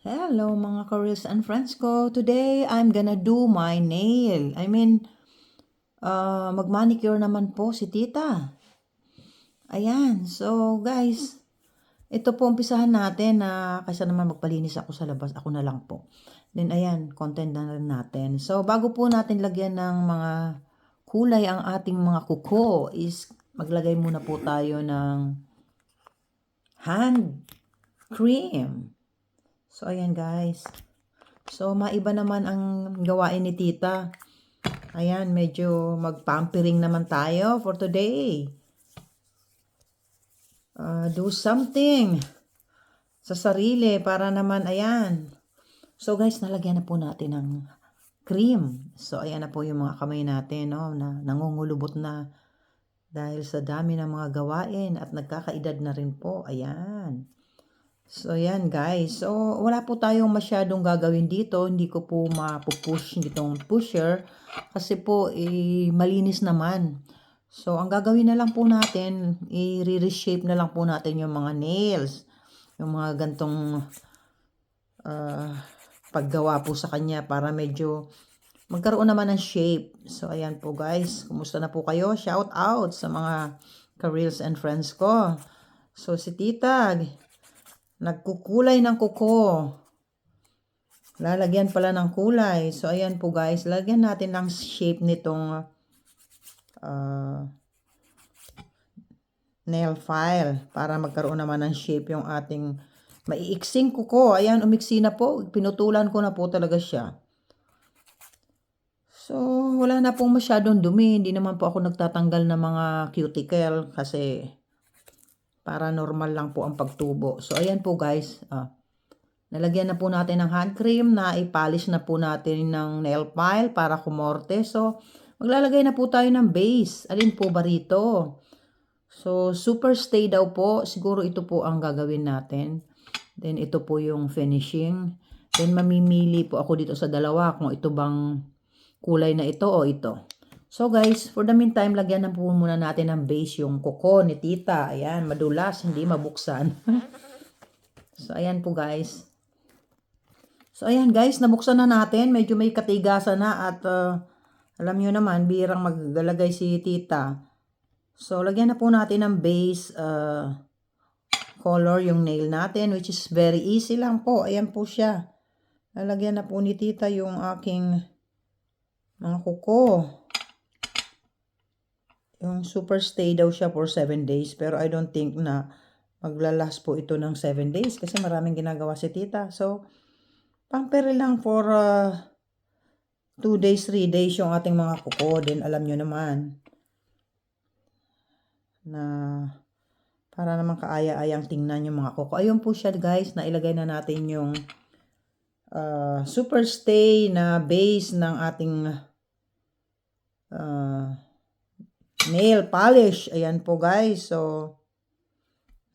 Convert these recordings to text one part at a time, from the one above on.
Hello mga Corils and friends ko. Today, I'm gonna do my nail. I mean, uh, mag-manicure naman po si tita. Ayan. So, guys, ito po umpisahan natin na kaysa naman magpalinis ako sa labas, ako na lang po. Then, ayan, content na rin natin. So, bago po natin lagyan ng mga kulay ang ating mga kuko is maglagay muna po tayo ng hand cream. So, ayan guys. So, maiba naman ang gawain ni tita. Ayan, medyo mag-pampering naman tayo for today. Uh, do something sa sarili para naman, ayan. So, guys, nalagyan na po natin ng cream. So, ayan na po yung mga kamay natin, no, na nangungulubot na dahil sa dami ng mga gawain at nagkakaedad na rin po. Ayan. So, yan guys. So, wala po tayong masyadong gagawin dito. Hindi ko po mapupush itong pusher kasi po eh, malinis naman. So, ang gagawin na lang po natin, i-reshape na lang po natin yung mga nails. Yung mga gantong uh, paggawa po sa kanya para medyo magkaroon naman ng shape. So, ayan po guys. Kumusta na po kayo? Shout out sa mga ka-reels and friends ko. So, si Tita, Nagkukulay ng kuko. Lalagyan pala ng kulay. So, ayan po guys. Lagyan natin ng shape nitong uh, nail file para magkaroon naman ng shape yung ating maiiksing kuko. Ayan, umiksi na po. Pinutulan ko na po talaga siya. So, wala na pong masyadong dumi. Hindi naman po ako nagtatanggal ng mga cuticle kasi para normal lang po ang pagtubo. So, ayan po guys. Ah, nalagyan na po natin ng hand cream na ipolish na po natin ng nail file para kumorte. So, maglalagay na po tayo ng base. Alin po ba rito? So, super stay daw po. Siguro ito po ang gagawin natin. Then, ito po yung finishing. Then, mamimili po ako dito sa dalawa kung ito bang kulay na ito o ito. So guys, for the meantime, lagyan na po muna natin ng base yung kuko ni tita. Ayan, madulas, hindi mabuksan. so ayan po guys. So ayan guys, nabuksan na natin. Medyo may katigasan na at uh, alam nyo naman, birang maglalagay si tita. So lagyan na po natin ng base uh, color yung nail natin which is very easy lang po. Ayan po siya. Lalagyan na po ni tita yung aking mga kuko. Yung super stay daw siya for 7 days. Pero I don't think na maglalas po ito ng 7 days. Kasi maraming ginagawa si tita. So, pampere lang for 2 uh, days, 3 days yung ating mga kuko. Then alam nyo naman na para naman kaaya-ayang tingnan yung mga kuko. Ayun po siya guys. Nailagay na natin yung uh, super stay na base ng ating uh, nail polish. Ayan po guys. So,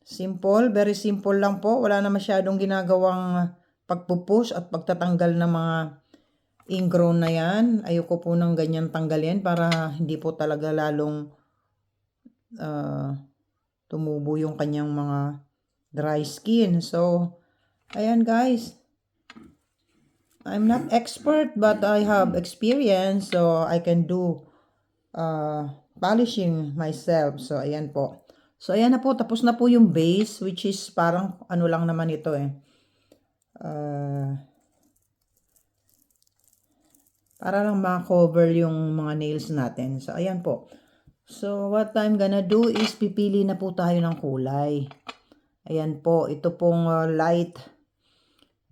simple. Very simple lang po. Wala na masyadong ginagawang pagpupush at pagtatanggal ng mga ingrown na yan. Ayoko po ng ganyan tanggalin para hindi po talaga lalong uh, tumubo yung kanyang mga dry skin. So, ayan guys. I'm not expert but I have experience so I can do uh, polishing myself. So, ayan po. So, ayan na po. Tapos na po yung base, which is parang ano lang naman ito eh. Uh, para lang ma-cover yung mga nails natin. So, ayan po. So, what I'm gonna do is pipili na po tayo ng kulay. Ayan po. Ito pong uh, light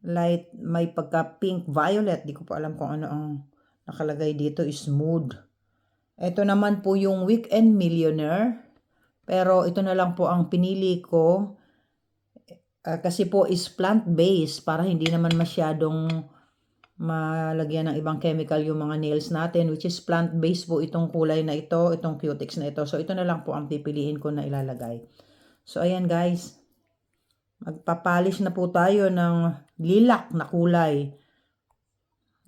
light may pagka pink violet. Di ko pa alam kung ano ang nakalagay dito is smooth. Ito naman po yung Weekend Millionaire. Pero ito na lang po ang pinili ko. Uh, kasi po is plant-based para hindi naman masyadong malagyan ng ibang chemical yung mga nails natin which is plant-based po itong kulay na ito, itong cutex na ito. So ito na lang po ang pipiliin ko na ilalagay. So ayan guys. Magpapolish na po tayo ng lilac na kulay.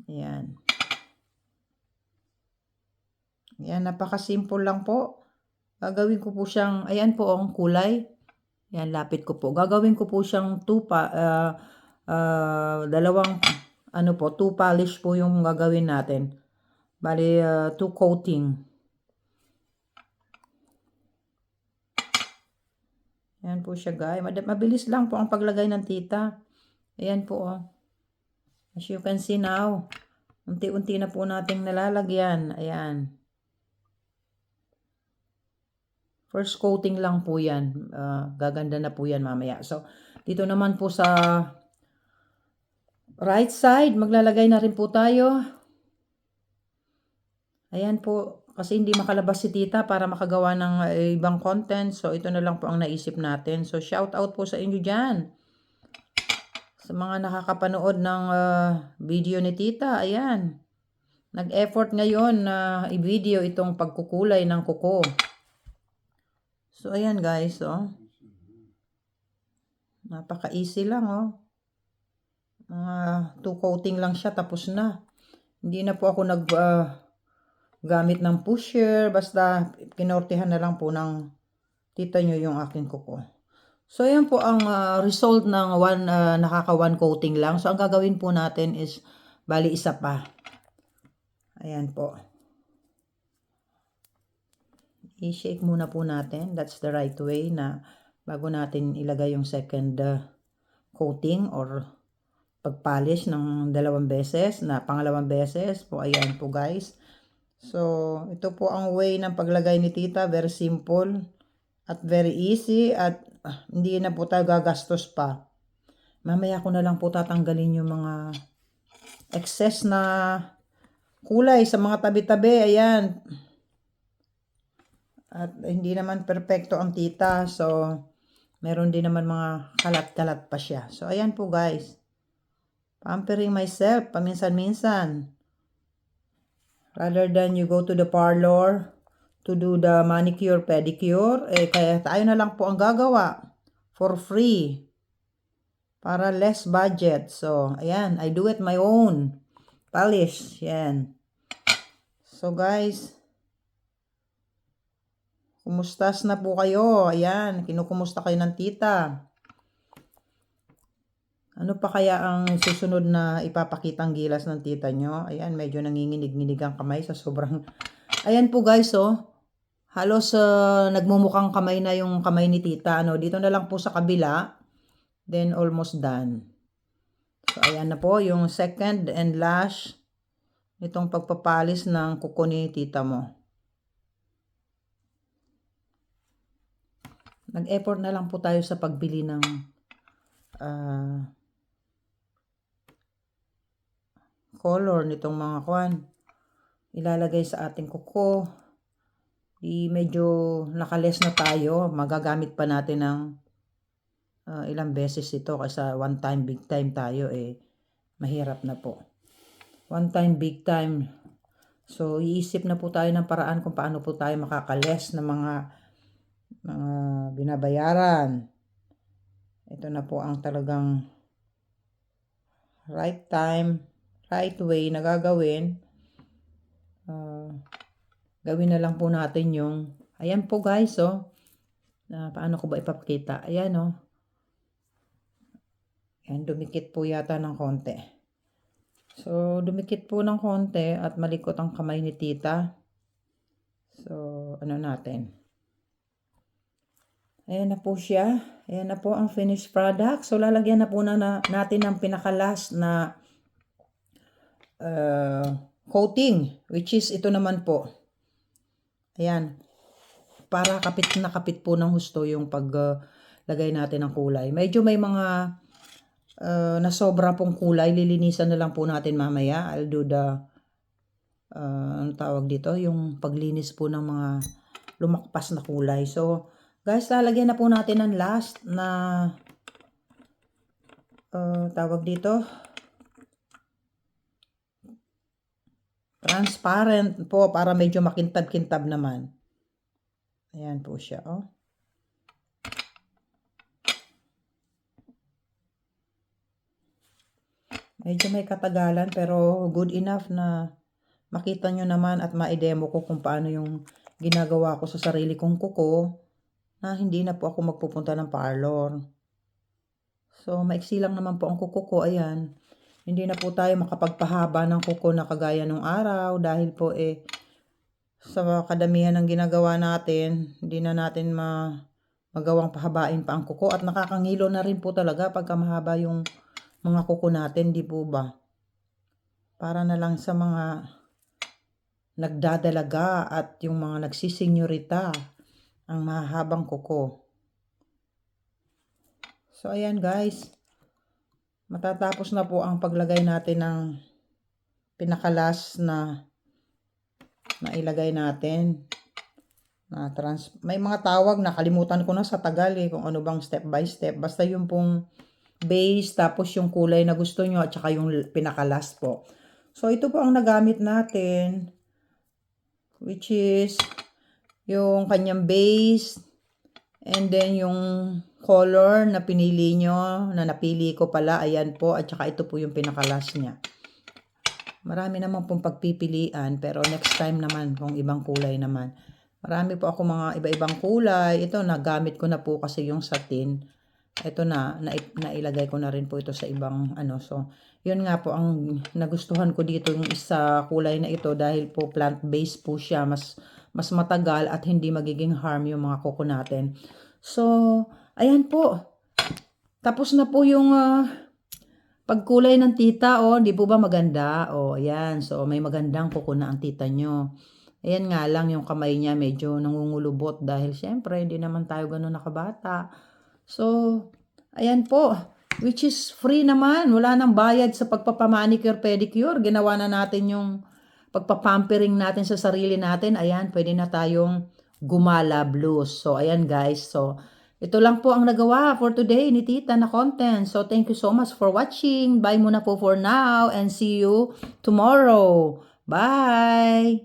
Ayan. Yan, napaka-simple lang po. Gagawin ko po siyang, ayan po ang kulay. Yan, lapit ko po. Gagawin ko po siyang two, uh, ah, dalawang, ano po, two polish po yung gagawin natin. Bali, ah, two coating. Ayan po siya guys. Mabilis lang po ang paglagay ng tita. Ayan po oh. As you can see now, unti-unti na po nating nalalagyan. Ayan. First coating lang po yan. Ah, gaganda na po yan mamaya. So, dito naman po sa right side, maglalagay na rin po tayo. Ayan po, kasi hindi makalabas si tita para makagawa ng eh, ibang content. So, ito na lang po ang naisip natin. So, shout out po sa inyo dyan. Sa mga nakakapanood ng ah, video ni tita, ayan. Nag-effort ngayon na i-video itong pagkukulay ng kuko. So, ayan guys, oh. Napaka-easy lang, oh. Mga two coating lang siya, tapos na. Hindi na po ako nag ah, gamit ng pusher, basta kinortehan na lang po ng tita nyo yung aking kuko. So, ayan po ang ah, result ng one, ah, nakaka one coating lang. So, ang gagawin po natin is, bali isa pa. Ayan po. I-shake muna po natin. That's the right way na bago natin ilagay yung second ah, coating or pagpolish ng dalawang beses na pangalawang beses po. Ayan po guys. So, ito po ang way ng paglagay ni tita. Very simple at very easy at ah, hindi na po tayo gagastos pa. Mamaya ko na lang po tatanggalin yung mga excess na kulay sa mga tabi-tabi. Ayan. At hindi naman perfecto ang tita. So, meron din naman mga kalat-kalat pa siya. So, ayan po guys. Pampering myself paminsan-minsan. Rather than you go to the parlor to do the manicure, pedicure, eh kaya tayo na lang po ang gagawa for free. Para less budget. So, ayan, I do it my own. Polish, yan. So guys, kumustas na po kayo. Ayan, kinukumusta kayo ng tita. Ano pa kaya ang susunod na ipapakitang gilas ng tita nyo? Ayan, medyo nanginginig-nginig ang kamay sa sobrang... Ayan po guys, oh. Halos uh, nagmumukhang kamay na yung kamay ni tita. Ano, dito na lang po sa kabila. Then, almost done. So, ayan na po, yung second and last itong pagpapalis ng kuko ni tita mo. Nag-effort na lang po tayo sa pagbili ng ah, color nitong mga kwan. Ilalagay sa ating kuko. Di medyo nakales na tayo. Magagamit pa natin ng ah, ilang beses ito kasi one time, big time tayo eh. Mahirap na po. One time, big time. So, iisip na po tayo ng paraan kung paano po tayo makakales ng mga mga binabayaran. Ito na po ang talagang right time, right way na gagawin. Ah, gawin na lang po natin yung, ayan po guys, oh. Na paano ko ba ipapakita? Ayan, oh. Ayan, dumikit po yata ng konti. So, dumikit po ng konti at malikot ang kamay ni tita. So, ano natin? Ayan na po siya. Ayan na po ang finished product. So, lalagyan na po na, na natin ng pinakalas na uh, coating, which is ito naman po. Ayan. Para kapit na kapit po ng husto yung paglagay natin ng kulay. Medyo may mga uh, na sobra pong kulay. Lilinisan na lang po natin mamaya. I'll do the, uh, ano tawag dito? Yung paglinis po ng mga lumakpas na kulay. So, Guys, lalagyan na po natin ng last na uh, tawag dito. Transparent po para medyo makintab-kintab naman. Ayan po siya, oh. Medyo may katagalan pero good enough na makita nyo naman at ma-demo ko kung paano yung ginagawa ko sa sarili kong kuko na hindi na po ako magpupunta ng parlor. So, maiksi lang naman po ang kuko ko. Ayan. Hindi na po tayo makapagpahaba ng kuko na kagaya nung araw dahil po eh sa kadamihan ng ginagawa natin, hindi na natin ma magawang pahabain pa ang kuko at nakakangilo na rin po talaga pagka mahaba yung mga kuko natin, di po ba? Para na lang sa mga nagdadalaga at yung mga nagsisenyorita ang mahahabang kuko. So, ayan guys. Matatapos na po ang paglagay natin ng pinakalas na na ilagay natin. Na trans may mga tawag nakalimutan ko na sa Tagal eh kung ano bang step by step. Basta yung pong base tapos yung kulay na gusto nyo at saka yung pinakalas po. So ito po ang nagamit natin which is yung kanyang base and then yung color na pinili nyo na napili ko pala ayan po at saka ito po yung pinakalas niya. Marami naman pong pagpipilian pero next time naman kung ibang kulay naman. Marami po ako mga iba-ibang kulay. Ito nagamit ko na po kasi yung satin. Ito na, na nailagay ko na rin po ito sa ibang ano. So, yun nga po ang nagustuhan ko dito yung isa kulay na ito dahil po plant-based po siya. Mas, mas matagal at hindi magiging harm yung mga kuko natin. So, ayan po. Tapos na po yung ah, pagkulay ng tita, oh, di po ba maganda? Oh, ayan. So, may magandang kuko na ang tita nyo. Ayan nga lang, yung kamay niya medyo nangungulubot dahil syempre, hindi naman tayo ganun nakabata. So, ayan po. Which is free naman. Wala nang bayad sa pagpapamanicure, pedicure. Ginawa na natin yung pagpapampering natin sa sarili natin. Ayan, pwede na tayong gumala blues. So, ayan guys. So, ito lang po ang nagawa for today ni Tita na content. So, thank you so much for watching. Bye muna po for now and see you tomorrow. Bye!